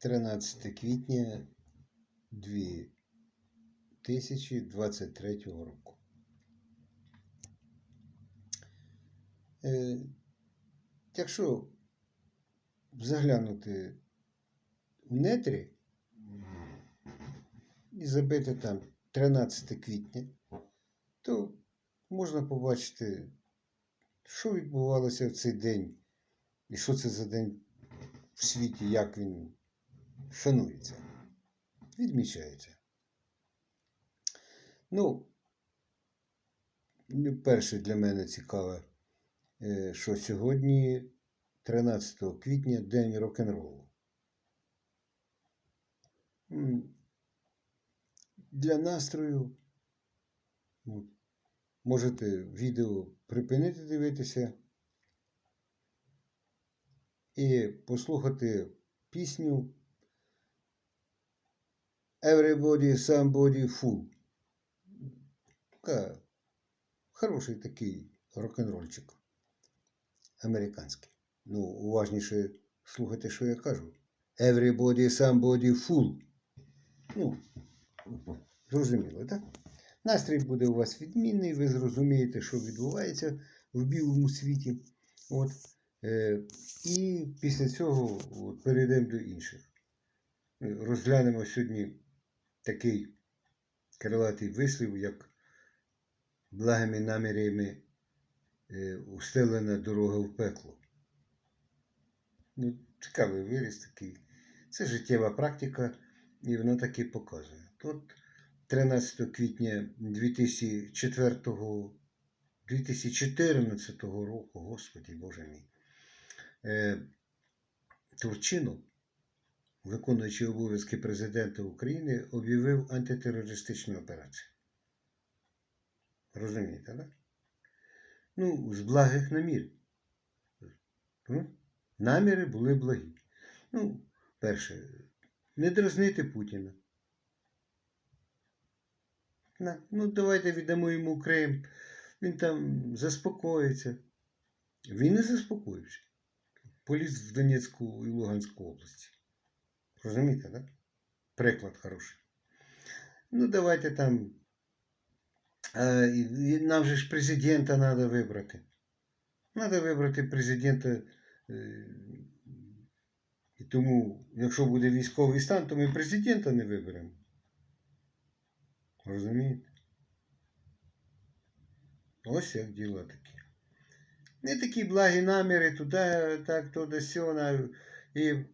13 квітня 2023 року. Е, якщо заглянути в нетрі і забити там 13 квітня, то можна побачити, що відбувалося в цей день і що це за день в світі, як він шанується, відмічається. Ну, перше для мене цікаве, е, що сьогодні, 13 квітня, День рок-н-ролу. Для настрою можете відео припинити дивитися і послухати пісню Everybody Somebody Fool. Хороший такий рок-н-рольчик американський. Ну, уважніше слухайте, що я кажу. Everybody Somebody Fool. Ну, зрозуміло, так? Настрій буде у вас відмінний, ви зрозумієте, що відбувається в білому світі. От. Е, і після цього перейдемо до інших. Розглянемо сьогодні такий крилатий вислів, як благими намірями е, устелена дорога в пекло. Ну, цікавий виріс такий. Це життєва практика, і вона таки показує. Тут 13 квітня 2004, 2014 року, Господі Боже мій, е, Турчинов, виконуючий обов'язки президента України, об'явив антитерористичну операцію. Розумієте, так? Ну, з благих намірів. Ну, наміри були благі. Ну, перше, не дразнити Путіна. На, ну, давайте віддамо йому Крим. Він там заспокоїться. Він не заспокоївся. Поліз в Донецьку і Луганську області. Розумієте, так? Приклад хороший. Ну, давайте там. І нам же ж президента треба вибрати. Треба вибрати президента. е, І тому, якщо буде військовий стан, то ми президента не виберемо. Розумієте? Ось як діла такі. Не такі благі наміри туди, так, то до сьона. І, е,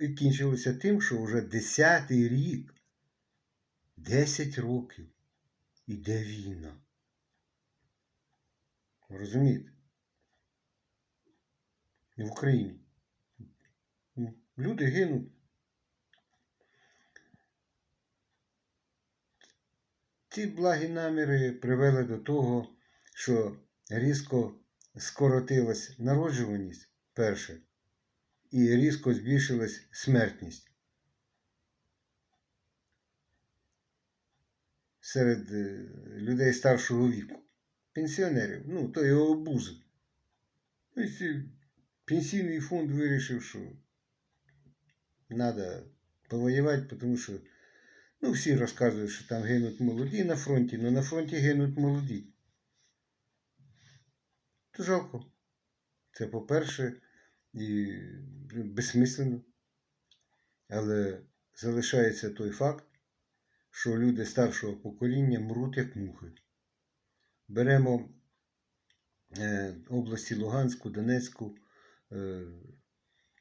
і кінчилося тим, що вже 10-й рік, 10 років іде війна. Розумієте? В Україні. Люди гинуть. Ці благі наміри привели до того, що різко скоротилась народжуваність перше, і різко збільшилась смертність серед е, людей старшого віку, пенсіонерів, ну, то його обузи. Тобто пенсійний фонд вирішив, що треба повоювати, тому що ну, всі розказують, що там гинуть молоді на фронті, але на фронті гинуть молоді. То жалко. Це по-перше, і безсмислено. Але залишається той факт, що люди старшого покоління мруть як мухи. Беремо е, області Луганську, Донецьку, е,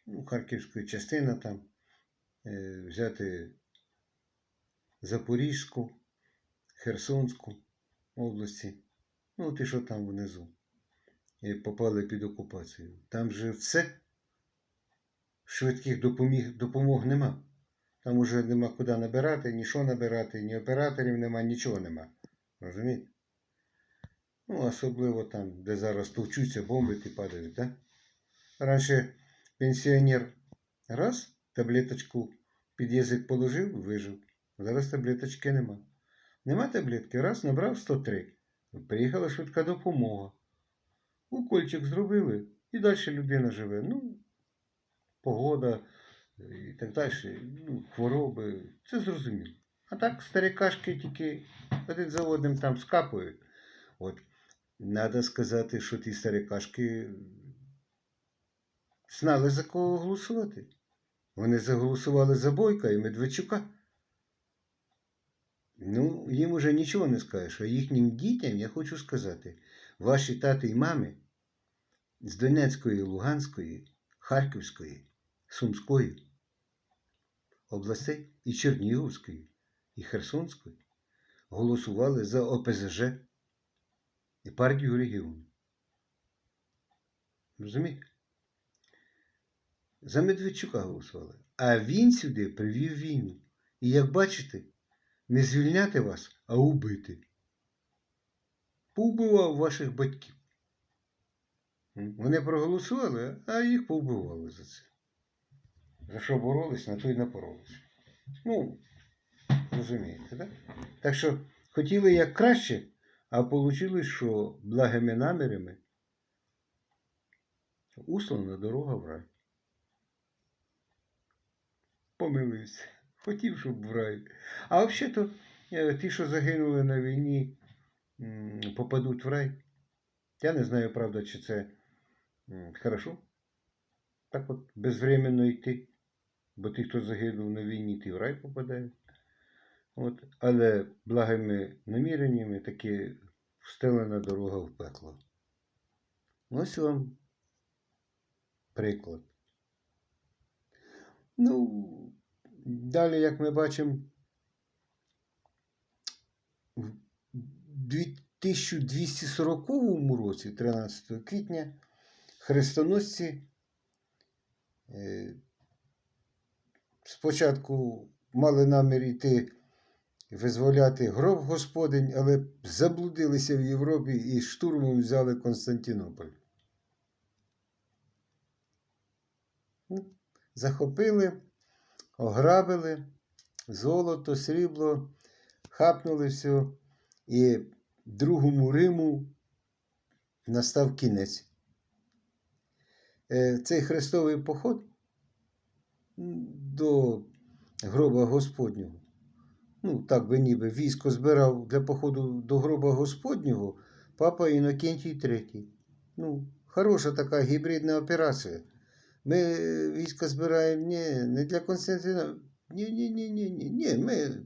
ну, Харківська частина там, е, взяти Запорізьку, Херсонську області, ну, ті, що там внизу, попали під окупацію. Там же все, швидких допоміг, допомог нема. Там уже нема куди набирати, ні що набирати, ні операторів нема, нічого нема. Розумієте? Ну, особливо там, де зараз товчуться, бомби ті падають, так? Раніше пенсіонер раз таблеточку під язик положив, вижив. Зараз таблеточки нема. Нема таблетки, раз набрав 103. Приїхала швидка допомога. Укольчик зробили і далі людина живе. Ну, погода, і так далі. Ну, хвороби. Це зрозуміло. А так старикашки тільки один за одним там скапують. От, треба сказати, що ті старикашки знали за кого голосувати. Вони заголосували за Бойка і Медведчука. Ну, їм уже нічого не скажеш, а їхнім дітям я хочу сказати, ваші тати і мами з Донецької, Луганської, Харківської, Сумської областей і Чернігівської, і Херсонської голосували за ОПЗЖ і партію регіону. Розумієте? За Медведчука голосували. А він сюди привів війну. І як бачите, не звільняти вас, а убити. Повбивав ваших батьків. Вони проголосували, а їх повбивали за це. За що боролись, на то й напоролись. Ну, розумієте, так? Так що хотіли як краще, а вийшло, що благими намірами услана дорога в рай. Помилився. Хотів, щоб в рай. А взагалі-то е, ті, що загинули на війні, попадуть в рай. Я не знаю, правда, чи це хорошо. Так от безвременно йти. Бо ті, хто загинув на війні, ті в рай попадають. От. Але благими наміреннями таки встелена дорога в пекло. Ось вам приклад. Ну, далі, як ми бачимо, в 2240 році, 13 квітня, хрестоносці е, спочатку мали намір йти визволяти гроб Господень, але заблудилися в Європі і штурмом взяли Константинополь. Ну, Захопили, ограбили, золото, срібло, хапнули все, і другому Риму настав кінець. Е, Цей хрестовий поход до гроба Господнього. Ну, так би ніби військо збирав для походу до гроба Господнього папа Інокентій III. Ну, хороша така гібридна операція. Ми е, війська збираємо ні, не для Константина. Ні, ні, ні, ні, ні, ні. Ми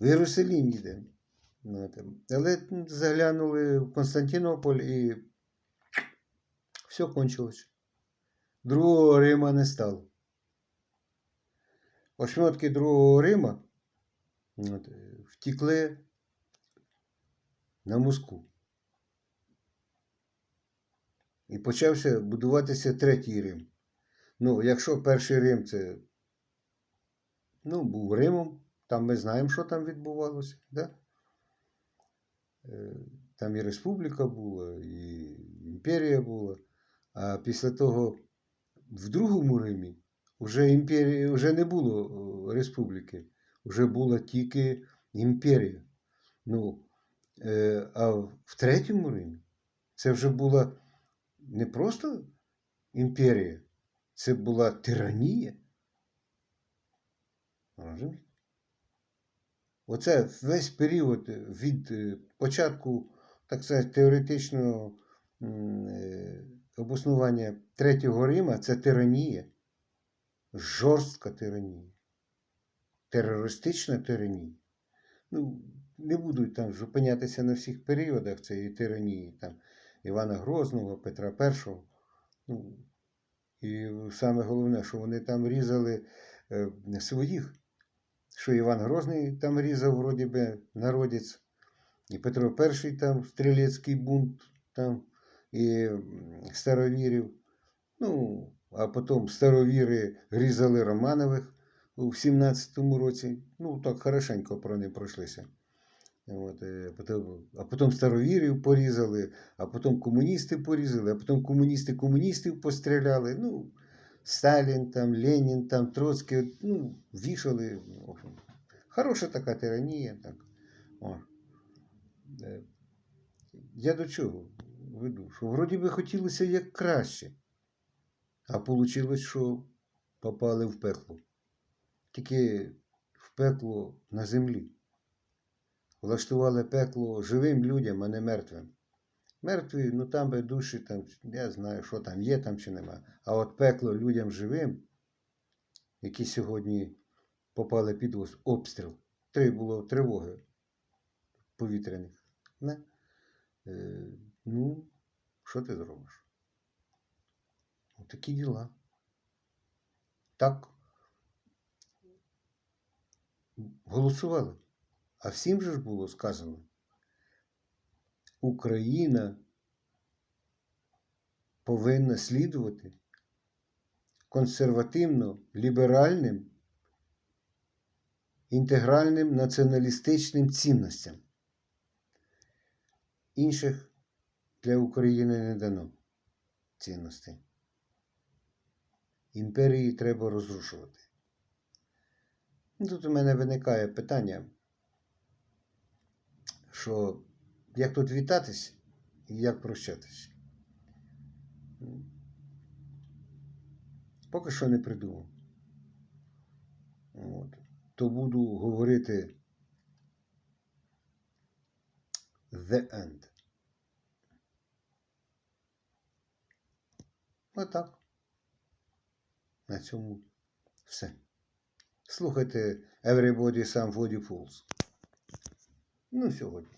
в Єрусалім їдемо. Ну. Але заглянули в Константинополь і все кончилось. Другого Рима не стало. Ошметки Другого Рима от, е, втікли на Москву. І почався будуватися третій Рим. Ну, якщо перший Рим це ну, був Римом, там ми знаємо, що там відбувалося. Да? Е, Там і республіка була, і імперія була. А після того в другому Римі вже, імперії, вже не було республіки, вже була тільки імперія. Ну, е, а в третьому Римі це вже була не просто імперія, це була тиранія. Оце весь період від е, початку, так сказати, теоретичного е, обоснування Третього Рима це тиранія, жорстка тиранія, терористична тиранія. Ну, не буду там зупинятися на всіх періодах цієї тиранії, там Івана Грозного, Петра І. Ну, і саме головне, що вони там різали е, своїх що Іван Грозний там різав, вроді би, народець, і Петро І там стрілецький бунт там, і старовірів. Ну, а потім старовіри різали Романових у 17-му році. Ну, так хорошенько про них пройшлися. От, е, а потім старовірів порізали, а потім комуністи порізали, а потім комуністи комуністів постріляли. Ну, Сталін, там, Ленін, там, Троцький, ну, вішали. Хороша така тиранія. Так. О. Е, Я до чого веду? Що вроді би хотілося як краще, а вийшло, що попали в пекло. Тільки в пекло на землі. Влаштували пекло живим людям, а не мертвим. Мертві, ну там би душі, там, я знаю, що там є там чи нема. А от пекло людям живим, які сьогодні попали під обстріл. Три було тривоги повітряних. Не? Е, ну, що ти зробиш? Такі діла. Так. Голосували. А всім же ж було сказано. Україна повинна слідувати консервативно-ліберальним інтегральним націоналістичним цінностям. Інших для України не дано цінностей. Імперії треба розрушувати. Ну, Тут у мене виникає питання, що як тут вітатись і як прощатись. Поки що не придумав. От. То буду говорити The End. Отак. На цьому все. Слухайте Everybody Some Body Fools. Ну, сьогодні.